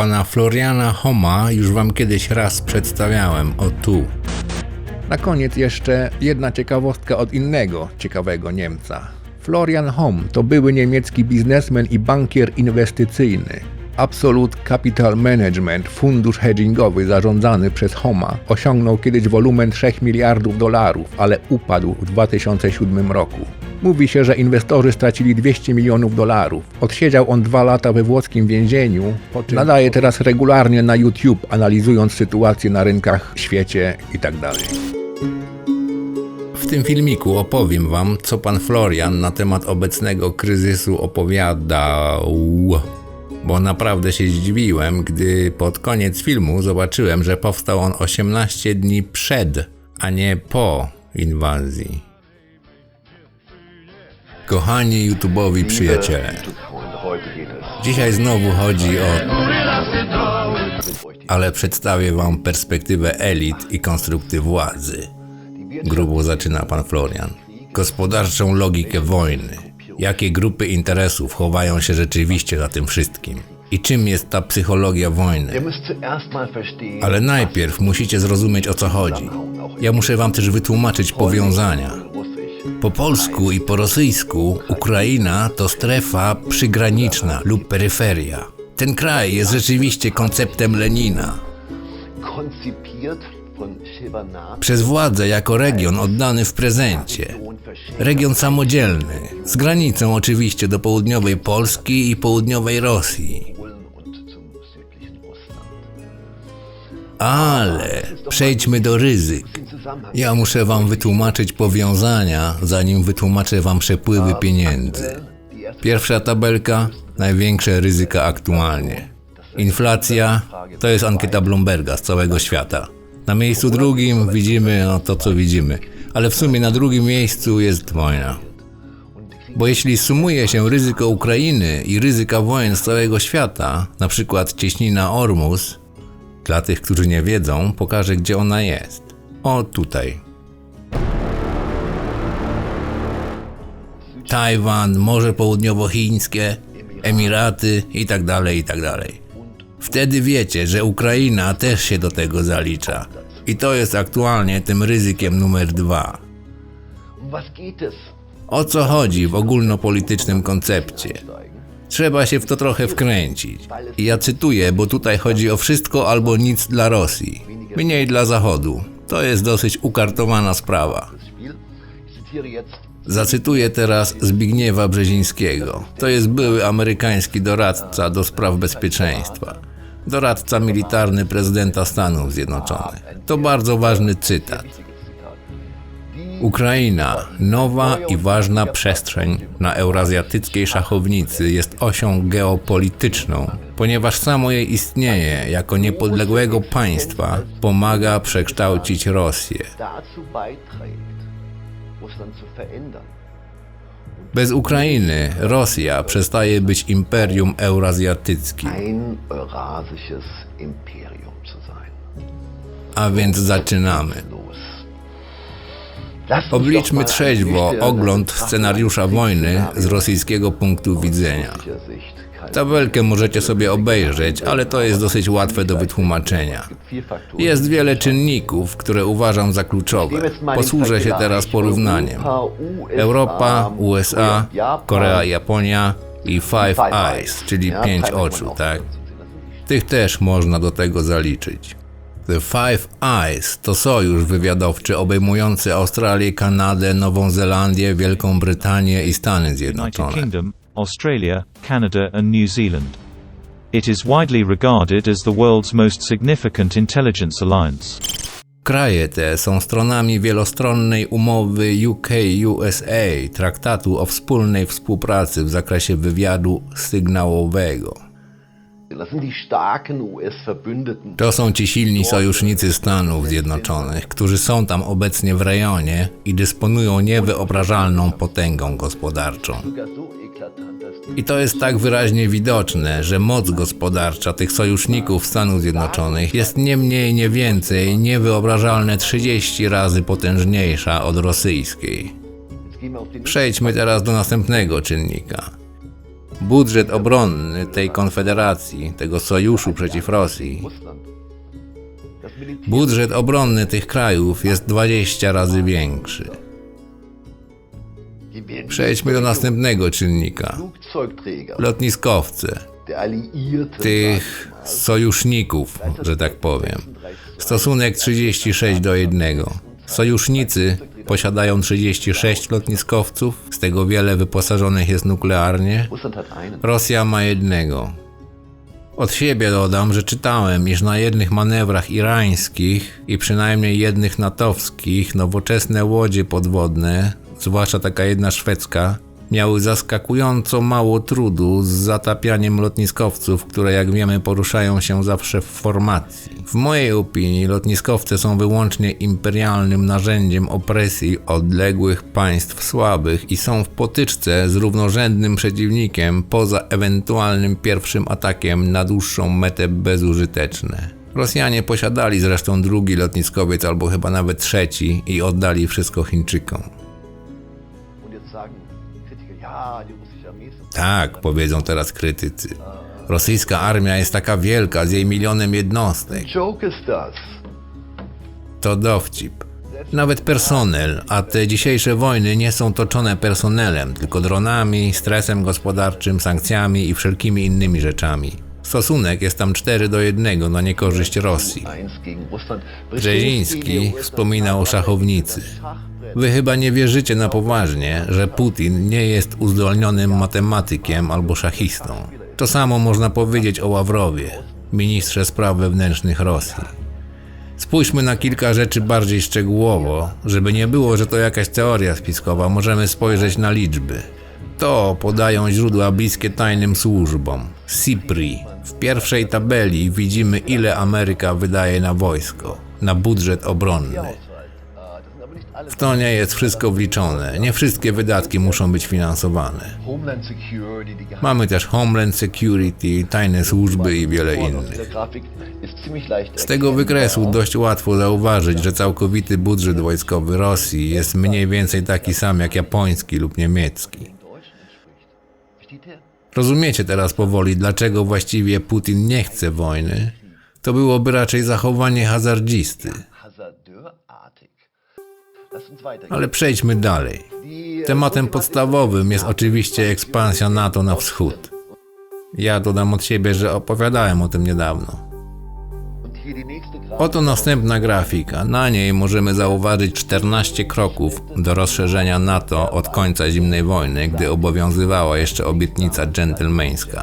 Pana Floriana Homa już wam kiedyś raz przedstawiałem, o tu. Na koniec jeszcze jedna ciekawostka od innego ciekawego Niemca. Florian Homm to były niemiecki biznesmen i bankier inwestycyjny. Absolute Capital Management, fundusz hedgingowy zarządzany przez Homa, osiągnął kiedyś wolumen 3 miliardów dolarów, ale upadł w 2007 roku. Mówi się, że inwestorzy stracili 200 milionów dolarów. Odsiedział on dwa lata we włoskim więzieniu, nadaje teraz regularnie na YouTube, analizując sytuację na rynkach w świecie tak itd. W tym filmiku opowiem wam, co pan Florian na temat obecnego kryzysu opowiadał. Bo naprawdę się zdziwiłem, gdy pod koniec filmu zobaczyłem, że powstał on 18 dni przed, a nie po inwazji. Kochani YouTube'owi przyjaciele, dzisiaj znowu chodzi o... Ale przedstawię wam perspektywę elit i konstrukty władzy. Grubo zaczyna pan Florian. Gospodarczą logikę wojny. Jakie grupy interesów chowają się rzeczywiście za tym wszystkim? I czym jest ta psychologia wojny? Ale najpierw musicie zrozumieć o co chodzi. Ja muszę wam też wytłumaczyć powiązania. Po polsku i po rosyjsku Ukraina to strefa przygraniczna lub peryferia. Ten kraj jest rzeczywiście konceptem Lenina. Przez władzę jako region oddany w prezencie. Region samodzielny, z granicą oczywiście do południowej Polski i południowej Rosji. Ale przejdźmy do ryzyk. Ja muszę wam wytłumaczyć powiązania, zanim wytłumaczę wam przepływy pieniędzy. Pierwsza tabelka największe ryzyka aktualnie. Inflacja to jest ankieta Bloomberga z całego świata. Na miejscu drugim widzimy no, to, co widzimy, ale w sumie na drugim miejscu jest wojna. Bo jeśli sumuje się ryzyko Ukrainy i ryzyka wojen z całego świata, na przykład cieśnina Ormus, dla tych, którzy nie wiedzą, pokażę, gdzie ona jest. O, tutaj. Tajwan, Morze Południowochińskie, Emiraty i tak dalej, i tak dalej. Wtedy wiecie, że Ukraina też się do tego zalicza. I to jest aktualnie tym ryzykiem numer dwa. O co chodzi w ogólnopolitycznym koncepcie? Trzeba się w to trochę wkręcić. I ja cytuję, bo tutaj chodzi o wszystko albo nic dla Rosji, mniej dla Zachodu. To jest dosyć ukartowana sprawa. Zacytuję teraz Zbigniewa Brzezińskiego. To jest były amerykański doradca do spraw bezpieczeństwa. Doradca militarny prezydenta Stanów Zjednoczonych. To bardzo ważny cytat. Ukraina, nowa i ważna przestrzeń na eurazjatyckiej szachownicy, jest osią geopolityczną, ponieważ samo jej istnienie jako niepodległego państwa pomaga przekształcić Rosję. Bez Ukrainy Rosja przestaje być imperium eurazjatyckim. A więc zaczynamy. Obliczmy trzeźwo ogląd scenariusza wojny z rosyjskiego punktu widzenia. Tabelkę możecie sobie obejrzeć, ale to jest dosyć łatwe do wytłumaczenia. Jest wiele czynników, które uważam za kluczowe. Posłużę się teraz porównaniem. Europa, USA, Korea, Japonia i Five Eyes, czyli pięć oczu, tak? Tych też można do tego zaliczyć. The Five Eyes to sojusz wywiadowczy obejmujący Australię, Kanadę, Nową Zelandię, Wielką Brytanię i Stany Zjednoczone. Australia, Canada and New Zealand. It is widely regarded as the world's most significant intelligence alliance. Kraje te są stronami wielostronnej umowy UK-USA, traktatu o wspólnej współpracy w zakresie wywiadu sygnałowego. To są ci silni sojusznicy Stanów Zjednoczonych, którzy są tam obecnie w rejonie i dysponują niewyobrażalną potęgą gospodarczą. I to jest tak wyraźnie widoczne, że moc gospodarcza tych sojuszników Stanów Zjednoczonych jest nie mniej, nie więcej, niewyobrażalne 30 razy potężniejsza od rosyjskiej. Przejdźmy teraz do następnego czynnika. Budżet obronny tej konfederacji, tego sojuszu przeciw Rosji, budżet obronny tych krajów jest 20 razy większy. Przejdźmy do następnego czynnika. Lotniskowce, tych sojuszników, że tak powiem. Stosunek 36 do 1. Sojusznicy posiadają 36 lotniskowców, z tego wiele wyposażonych jest nuklearnie. Rosja ma jednego. Od siebie dodam, że czytałem, iż na jednych manewrach irańskich i przynajmniej jednych natowskich nowoczesne łodzie podwodne, zwłaszcza taka jedna szwedzka, miały zaskakująco mało trudu z zatapianiem lotniskowców, które jak wiemy poruszają się zawsze w formacji. W mojej opinii lotniskowce są wyłącznie imperialnym narzędziem opresji odległych państw słabych i są w potyczce z równorzędnym przeciwnikiem poza ewentualnym pierwszym atakiem na dłuższą metę bezużyteczne. Rosjanie posiadali zresztą drugi lotniskowiec albo chyba nawet trzeci i oddali wszystko Chińczykom. Tak, powiedzą teraz krytycy. Rosyjska armia jest taka wielka z jej milionem jednostek. To dowcip. Nawet personel, a te dzisiejsze wojny nie są toczone personelem, tylko dronami, stresem gospodarczym, sankcjami i wszelkimi innymi rzeczami. Stosunek jest tam 4 do 1 na niekorzyść Rosji. Brzeziński wspominał o szachownicy. Wy chyba nie wierzycie na poważnie, że Putin nie jest uzdolnionym matematykiem albo szachistą. To samo można powiedzieć o Ławrowie, ministrze spraw wewnętrznych Rosji. Spójrzmy na kilka rzeczy bardziej szczegółowo, żeby nie było, że to jakaś teoria spiskowa, możemy spojrzeć na liczby. To podają źródła bliskie tajnym służbom. CIPRI. W pierwszej tabeli widzimy, ile Ameryka wydaje na wojsko, na budżet obronny. W to nie jest wszystko wliczone. Nie wszystkie wydatki muszą być finansowane. Mamy też Homeland Security, tajne służby i wiele innych. Z tego wykresu dość łatwo zauważyć, że całkowity budżet wojskowy Rosji jest mniej więcej taki sam jak japoński lub niemiecki. Rozumiecie teraz powoli, dlaczego właściwie Putin nie chce wojny? To byłoby raczej zachowanie hazardzisty. Ale przejdźmy dalej. Tematem podstawowym jest oczywiście ekspansja NATO na wschód. Ja dodam od siebie, że opowiadałem o tym niedawno. Oto następna grafika. Na niej możemy zauważyć 14 kroków do rozszerzenia NATO od końca zimnej wojny, gdy obowiązywała jeszcze obietnica dżentelmeńska.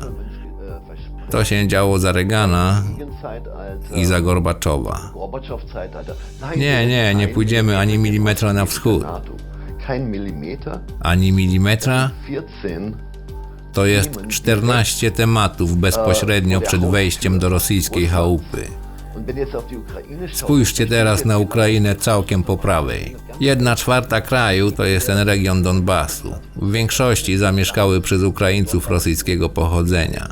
To się działo za Reagana i za Gorbaczowa. Nie, nie, nie pójdziemy ani milimetra na wschód. Ani milimetra 14 to jest 14 tematów bezpośrednio przed wejściem do rosyjskiej chałupy. Spójrzcie teraz na Ukrainę całkiem po prawej. Jedna czwarta kraju to jest ten region Donbasu. W większości zamieszkały przez Ukraińców rosyjskiego pochodzenia.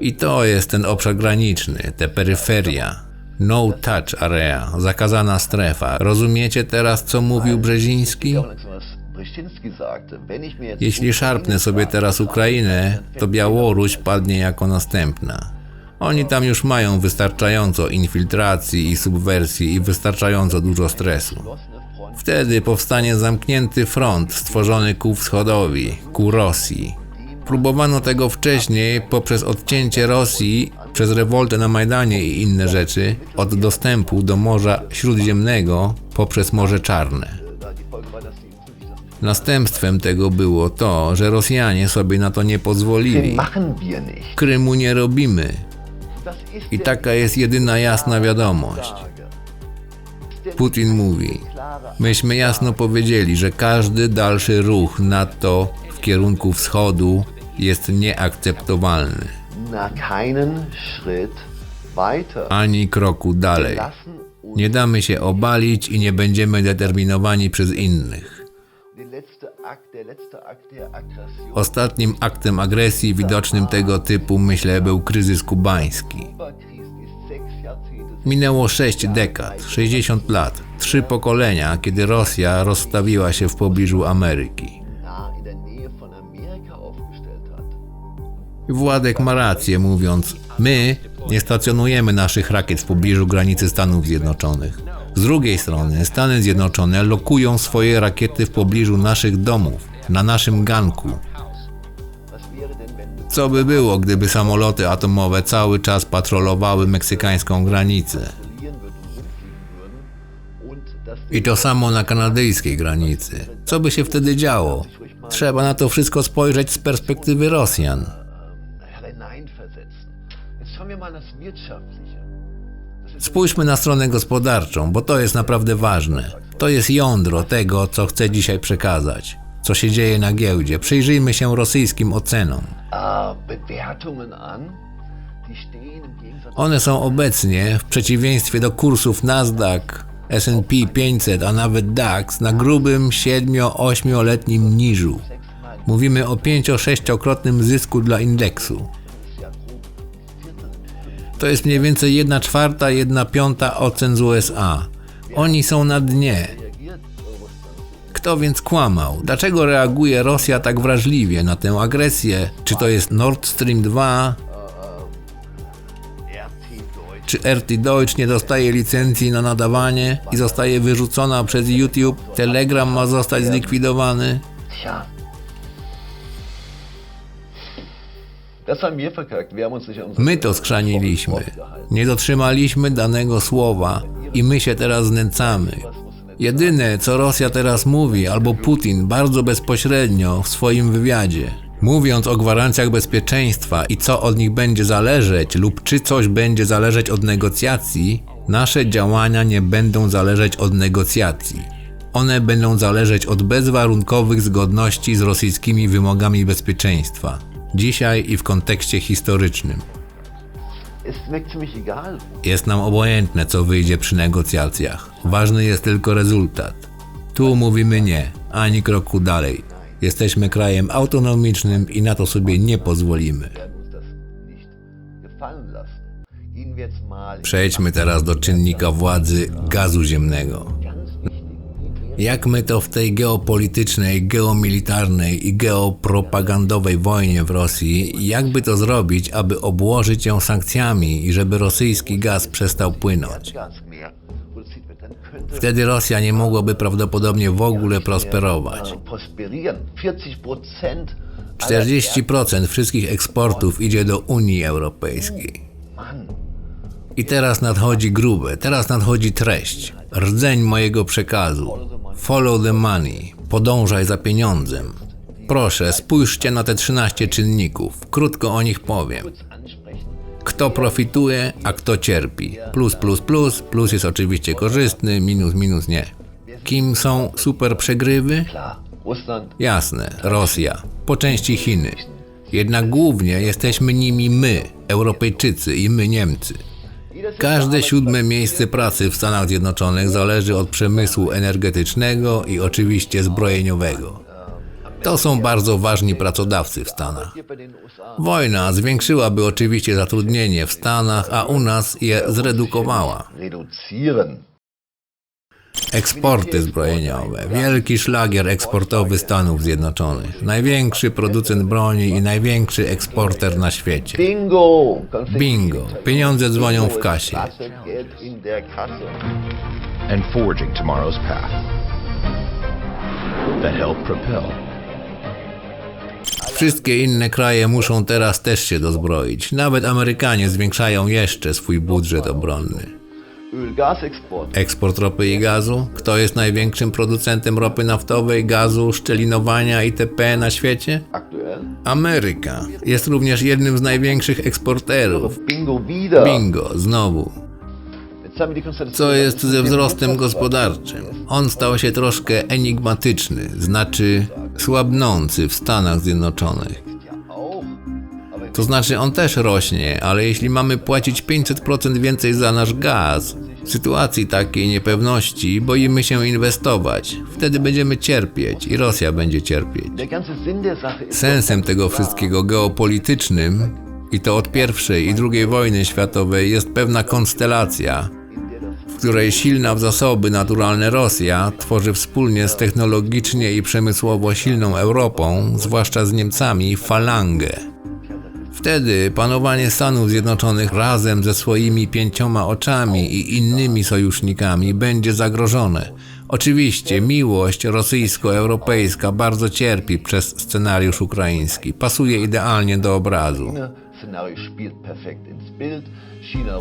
I to jest ten obszar graniczny, te peryferia. No touch area, zakazana strefa. Rozumiecie teraz, co mówił Brzeziński? Jeśli szarpnę sobie teraz Ukrainę, to Białoruś padnie jako następna. Oni tam już mają wystarczająco infiltracji i subwersji i wystarczająco dużo stresu. Wtedy powstanie zamknięty front stworzony ku wschodowi, ku Rosji. Próbowano tego wcześniej poprzez odcięcie Rosji przez rewoltę na Majdanie i inne rzeczy od dostępu do Morza Śródziemnego poprzez Morze Czarne. Następstwem tego było to, że Rosjanie sobie na to nie pozwolili. Krymu nie robimy. I taka jest jedyna jasna wiadomość. Putin mówi: Myśmy jasno powiedzieli, że każdy dalszy ruch NATO w kierunku wschodu jest nieakceptowalny. Ani kroku dalej. Nie damy się obalić i nie będziemy determinowani przez innych. Ostatnim aktem agresji widocznym tego typu, myślę, był kryzys kubański. Minęło 6 dekad, 60 lat, trzy pokolenia, kiedy Rosja rozstawiła się w pobliżu Ameryki. Władek ma rację mówiąc, my nie stacjonujemy naszych rakiet w pobliżu granicy Stanów Zjednoczonych. Z drugiej strony Stany Zjednoczone lokują swoje rakiety w pobliżu naszych domów, na naszym ganku. Co by było, gdyby samoloty atomowe cały czas patrolowały meksykańską granicę? I to samo na kanadyjskiej granicy. Co by się wtedy działo? Trzeba na to wszystko spojrzeć z perspektywy Rosjan. Spójrzmy na stronę gospodarczą, bo to jest naprawdę ważne. To jest jądro tego, co chcę dzisiaj przekazać. Co się dzieje na giełdzie. Przyjrzyjmy się rosyjskim ocenom. One są obecnie, w przeciwieństwie do kursów Nasdaq, S&P 500, a nawet DAX, na grubym 7-8-letnim niżu. Mówimy o 5-6-krotnym zysku dla indeksu. To jest mniej więcej 1 czwarta, 1 piąta ocen z USA. Oni są na dnie. Kto więc kłamał? Dlaczego reaguje Rosja tak wrażliwie na tę agresję? Czy to jest Nord Stream 2? RT Deutsch. Czy RT Deutsch nie dostaje licencji na nadawanie i zostaje wyrzucona przez YouTube? Telegram ma zostać zlikwidowany? My to skrzaniliśmy. Nie dotrzymaliśmy danego słowa i my się teraz znęcamy. Jedyne, co Rosja teraz mówi, albo Putin bardzo bezpośrednio w swoim wywiadzie, mówiąc o gwarancjach bezpieczeństwa i co od nich będzie zależeć, lub czy coś będzie zależeć od negocjacji, nasze działania nie będą zależeć od negocjacji. One będą zależeć od bezwarunkowych zgodności z rosyjskimi wymogami bezpieczeństwa. Dzisiaj i w kontekście historycznym. Ist ziemlich egal. Jest nam obojętne, co wyjdzie przy negocjacjach. Ważny jest tylko rezultat. Tu mówimy nie, ani kroku dalej. Jesteśmy krajem autonomicznym i na to sobie nie pozwolimy. Przejdźmy teraz do czynnika władzy gazu ziemnego. Jak my to w tej geopolitycznej, geomilitarnej i geopropagandowej wojnie w Rosji, jakby to zrobić, aby obłożyć ją sankcjami i żeby rosyjski gaz przestał płynąć? Wtedy Rosja nie mogłaby prawdopodobnie w ogóle prosperować. äh, prosperieren. 40 Prozent 40% wszystkich eksportów idzie do Unii Europejskiej. I teraz nadchodzi grube, teraz nadchodzi treść, rdzeń mojego przekazu. Follow the money, podążaj za pieniądzem. Proszę, spójrzcie na te 13 czynników, krótko o nich powiem. Kto profituje, a kto cierpi. Plus, plus, plus, plus jest oczywiście korzystny, minus, minus nie. Kim są super przegrywy? Jasne, Rosja, po części Chiny. Jednak głównie jesteśmy nimi my, Europejczycy i my Niemcy. Każde siódme miejsce pracy w Stanach Zjednoczonych zależy od przemysłu energetycznego i oczywiście zbrojeniowego. To są bardzo ważni pracodawcy w Stanach. Wojna zwiększyłaby oczywiście zatrudnienie w Stanach, a u nas je zredukowała. Eksporty zbrojeniowe. Wielki szlagier eksportowy Stanów Zjednoczonych. Największy producent broni i największy eksporter na świecie. Bingo! Pieniądze dzwonią w kasie. And forging tomorrow's path that help propel Wszystkie inne kraje muszą teraz też się dozbroić. Nawet Amerykanie zwiększają jeszcze swój budżet obronny. Eksport ropy i gazu? Kto jest największym producentem ropy naftowej, gazu, szczelinowania itp. na świecie? Ameryka. Jest również jednym z największych eksporterów. Bingo znowu. Co jest ze wzrostem gospodarczym? On stał się troszkę enigmatyczny, znaczy słabnący w Stanach Zjednoczonych. To znaczy on też rośnie, ale jeśli mamy płacić 500% więcej za nasz gaz, w sytuacji takiej niepewności boimy się inwestować. Wtedy będziemy cierpieć i Rosja będzie cierpieć. Sensem tego wszystkiego geopolitycznym, i to od I i II wojny światowej, jest pewna konstelacja, w której silna w zasoby naturalne Rosja tworzy wspólnie z technologicznie i przemysłowo silną Europą, zwłaszcza z Niemcami, falangę. Wtedy panowanie Stanów Zjednoczonych razem ze swoimi pięcioma oczami i innymi sojusznikami będzie zagrożone. Oczywiście miłość rosyjsko-europejska bardzo cierpi przez scenariusz ukraiński. Pasuje idealnie do obrazu.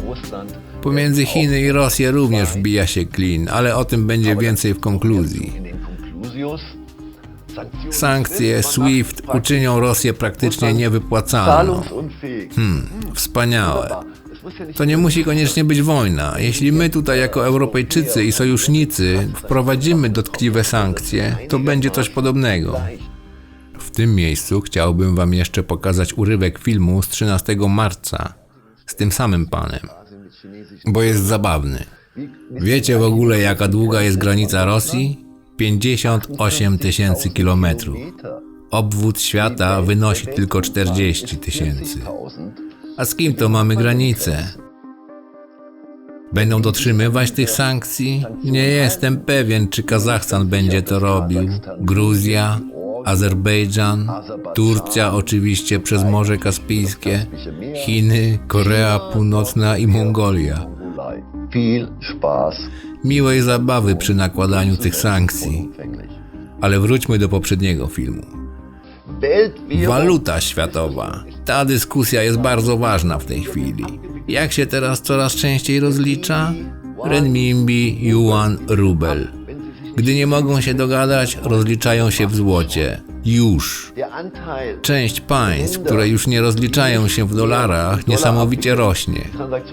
Russland. Pomiędzy Chiny i Rosję również wbija się klin, ale o tym będzie więcej w konkluzji. Sankcje SWIFT uczynią Rosję praktycznie niewypłacalną. zahlungsunfähig. Wspaniałe. To nie musi koniecznie być wojna. Jeśli my tutaj jako Europejczycy i sojusznicy wprowadzimy dotkliwe sankcje, to będzie coś podobnego. W tym miejscu chciałbym wam jeszcze pokazać urywek filmu z 13 marca z tym samym panem, bo jest zabawny. Wiecie w ogóle jaka długa jest granica Rosji? 58 tysięcy kilometrów. Obwód świata wynosi tylko 40 tysięcy. A z kim to mamy granicę? Będą dotrzymywać tych sankcji? Nie jestem pewien, czy Kazachstan będzie to robił. Gruzja, Azerbejdżan, Turcja oczywiście przez Morze Kaspijskie, Chiny, Korea Północna i Mongolia. Viel Spaß. Miłej zabawy przy nakładaniu tych sankcji. Ale wróćmy do poprzedniego filmu. Waluta światowa. Ta dyskusja jest bardzo ważna w tej chwili. Jak się teraz coraz częściej rozlicza? Renminbi, yuan, rubel. Gdy nie mogą się dogadać, rozliczają się w złocie. Już. Część państw, które już nie rozliczają się w dolarach, niesamowicie rośnie.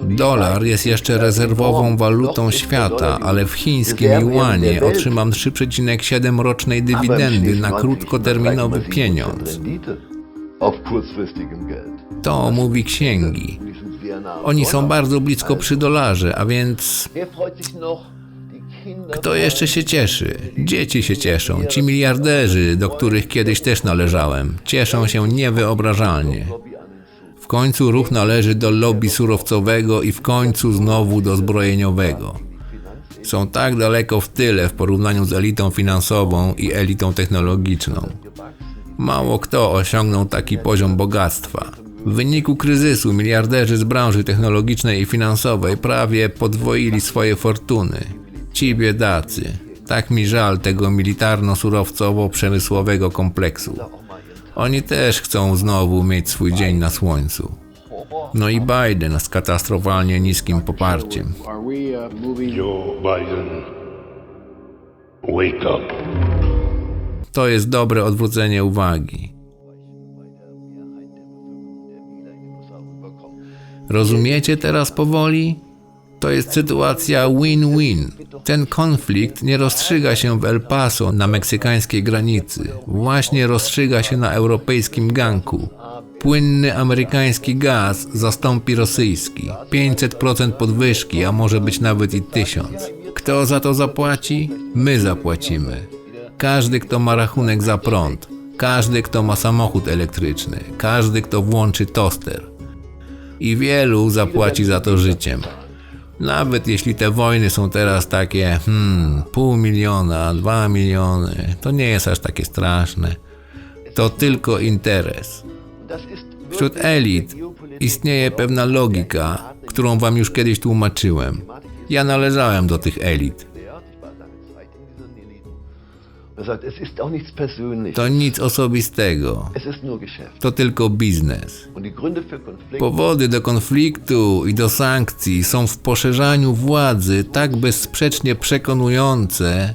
Dolar jest jeszcze rezerwową walutą świata, ale w chińskim juanie otrzymam 3,7 rocznej dywidendy na krótkoterminowy pieniądz. To mówi księgi. Oni są bardzo blisko przy dolarze, a więc kto jeszcze się cieszy? Dzieci się cieszą. Ci miliarderzy, do których kiedyś też należałem, cieszą się niewyobrażalnie. W końcu ruch należy do lobby surowcowego i w końcu znowu do zbrojeniowego. Są tak daleko w tyle w porównaniu z elitą finansową i elitą technologiczną. Mało kto osiągnął taki poziom bogactwa. W wyniku kryzysu miliarderzy z branży technologicznej i finansowej prawie podwoili swoje fortuny. Ci biedacy. Tak mi żal tego militarno-surowcowo-przemysłowego kompleksu. Oni też chcą znowu mieć swój dzień na słońcu. No i Biden z katastrofalnie niskim poparciem. Joe Biden, wake up. To jest dobre odwrócenie uwagi. Rozumiecie teraz powoli? To jest sytuacja win-win. Ten konflikt nie rozstrzyga się w El Paso na meksykańskiej granicy. Właśnie rozstrzyga się na europejskim ganku. Płynny amerykański gaz zastąpi rosyjski. 500% podwyżki, a może być nawet i 1000. Kto za to zapłaci? My zapłacimy. Każdy, kto ma rachunek za prąd, każdy, kto ma samochód elektryczny, każdy, kto włączy toster. I wielu zapłaci za to życiem. Nawet jeśli te wojny są teraz takie, hmm, pół miliona, dwa miliony, to nie jest aż takie straszne. To tylko interes. Wśród elit istnieje pewna logika, którą wam już kiedyś tłumaczyłem. Ja należałem do tych elit. To nic osobistego. To tylko biznes. Powody do konfliktu i do sankcji są w poszerzaniu władzy tak bezsprzecznie przekonujące.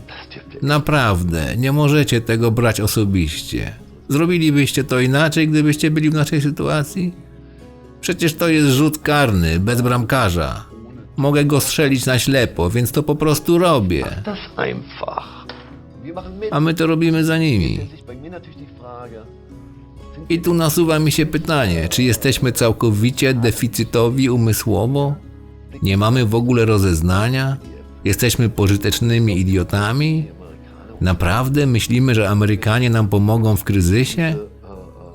Naprawdę, nie możecie tego brać osobiście. Zrobilibyście to inaczej, gdybyście byli w naszej sytuacji? Przecież to jest rzut karny, bez bramkarza. Mogę go strzelić na ślepo, więc to po prostu robię. das einfach. A my to robimy za nimi. I tu nasuwa mi się pytanie, czy jesteśmy całkowicie deficytowi umysłowo? Nie mamy w ogóle rozeznania? Jesteśmy pożytecznymi idiotami? Naprawdę myślimy, że Amerykanie nam pomogą w kryzysie?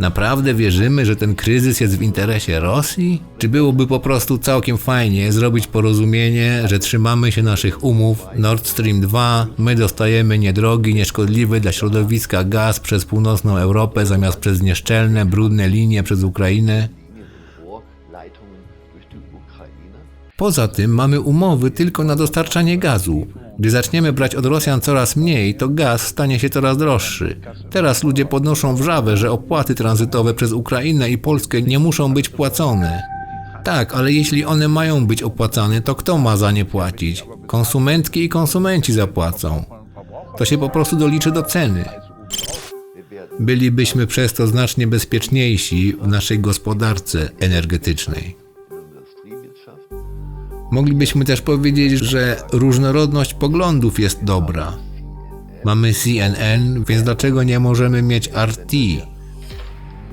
Naprawdę wierzymy, że ten kryzys jest w interesie Rosji? Czy byłoby po prostu całkiem fajnie zrobić porozumienie, że trzymamy się naszych umów Nord Stream 2, my dostajemy niedrogi, nieszkodliwy dla środowiska gaz przez północną Europę zamiast przez nieszczelne, brudne linie przez Ukrainę? Poza tym mamy umowy tylko na dostarczanie gazu. Gdy zaczniemy brać od Rosjan coraz mniej, to gaz stanie się coraz droższy. Teraz ludzie podnoszą wrzawę, że opłaty tranzytowe przez Ukrainę i Polskę nie muszą być płacone. Tak, ale jeśli one mają być opłacane, to kto ma za nie płacić? Konsumentki i konsumenci zapłacą. To się po prostu doliczy do ceny. Bylibyśmy przez to znacznie bezpieczniejsi w naszej gospodarce energetycznej. Moglibyśmy też powiedzieć, że różnorodność poglądów jest dobra. Mamy CNN, więc dlaczego nie możemy mieć RT?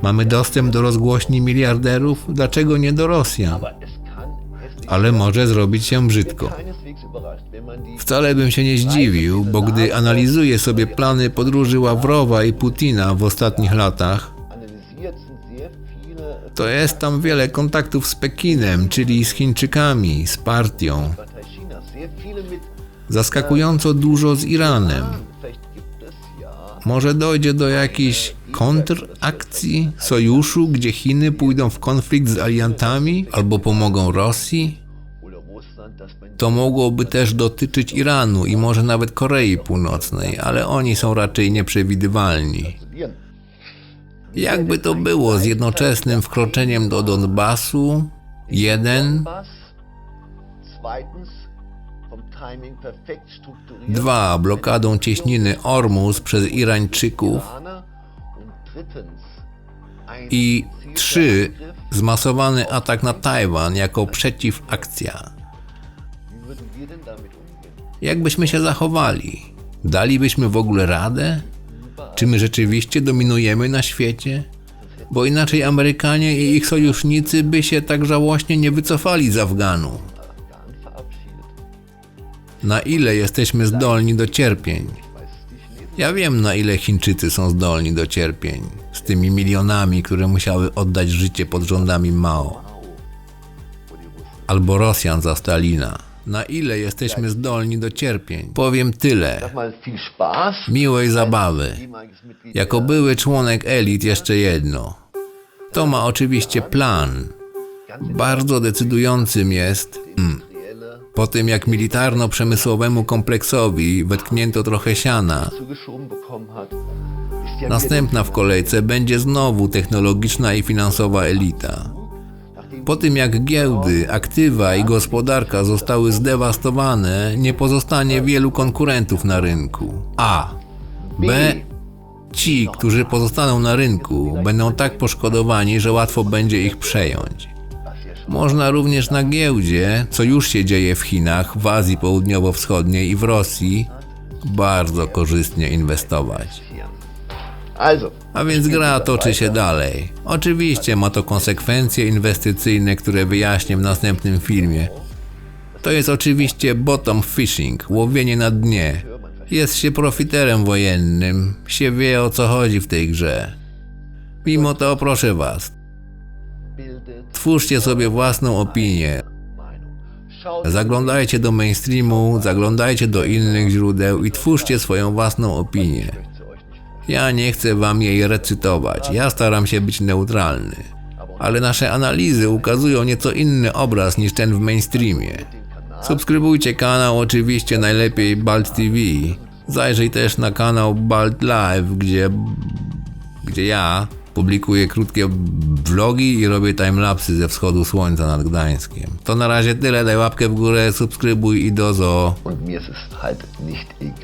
Mamy dostęp do rozgłośni miliarderów, dlaczego nie do Rosjan? Ale może zrobić się brzydko. Wcale bym się nie zdziwił, bo gdy analizuję sobie plany podróży Ławrowa i Putina w ostatnich latach, to jest tam wiele kontaktów z Pekinem, czyli z Chińczykami, z partią. Zaskakująco dużo z Iranem. Może dojdzie do jakiejś kontrakcji, sojuszu, gdzie Chiny pójdą w konflikt z aliantami albo pomogą Rosji? To mogłoby też dotyczyć Iranu i może nawet Korei Północnej, ale oni są raczej nieprzewidywalni. Jakby to było z jednoczesnym wkroczeniem do Donbasu? Jeden, dwa, blokadą cieśniny Ormus przez Irańczyków i trzy, zmasowany atak na Tajwan jako przeciwakcja. Wie würden wir denn damit umgehen? Jak byśmy się zachowali? Dalibyśmy w ogóle radę? Czy my rzeczywiście dominujemy na świecie? Bo inaczej Amerykanie i ich sojusznicy by się tak żałośnie nie wycofali z Afganu. Na ile jesteśmy zdolni do cierpień? Ja wiem, na ile Chińczycy są zdolni do cierpień. Z tymi milionami, które musiały oddać życie pod rządami Mao. Albo Rosjan za Stalina. Na ile jesteśmy zdolni do cierpień? Powiem tyle. Miłej zabawy. Jako były członek elit jeszcze jedno. To ma oczywiście plan. Bardzo decydującym jest, mm, po tym jak militarno-przemysłowemu kompleksowi wetknięto trochę siana, następna w kolejce będzie znowu technologiczna i finansowa elita. Po tym jak giełdy, aktywa i gospodarka zostały zdewastowane, nie pozostanie wielu konkurentów na rynku. A. B. Ci, którzy pozostaną na rynku, będą tak poszkodowani, że łatwo będzie ich przejąć. Można również na giełdzie, co już się dzieje w Chinach, w Azji Południowo-Wschodniej i w Rosji, bardzo korzystnie inwestować. A więc gra toczy się dalej. Oczywiście ma to konsekwencje inwestycyjne, które wyjaśnię w następnym filmie. To jest oczywiście bottom fishing, łowienie na dnie. Jest się profiterem wojennym, się wie o co chodzi w tej grze. Mimo to proszę was, twórzcie sobie własną opinię. Zaglądajcie do mainstreamu, zaglądajcie do innych źródeł i twórzcie swoją własną opinię. Ja nie chcę wam jej recytować, ja staram się być neutralny. Ale nasze analizy ukazują nieco inny obraz niż ten w mainstreamie. Subskrybujcie kanał, oczywiście najlepiej Balt TV. Zajrzyj też na kanał Balt Live, gdzie, gdzie ja publikuję krótkie vlogi i robię timelapsy ze wschodu słońca nad Gdańskiem. To na razie tyle, daj łapkę w górę, subskrybuj i dozo.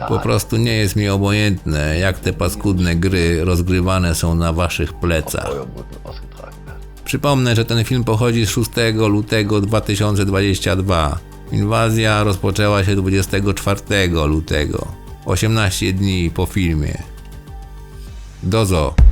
Po prostu nie jest mi obojętne, jak te paskudne gry rozgrywane są na waszych plecach. Przypomnę, że ten film pochodzi z 6 lutego 2022. Inwazja rozpoczęła się 24 lutego, 18 dni po filmie. Dozo.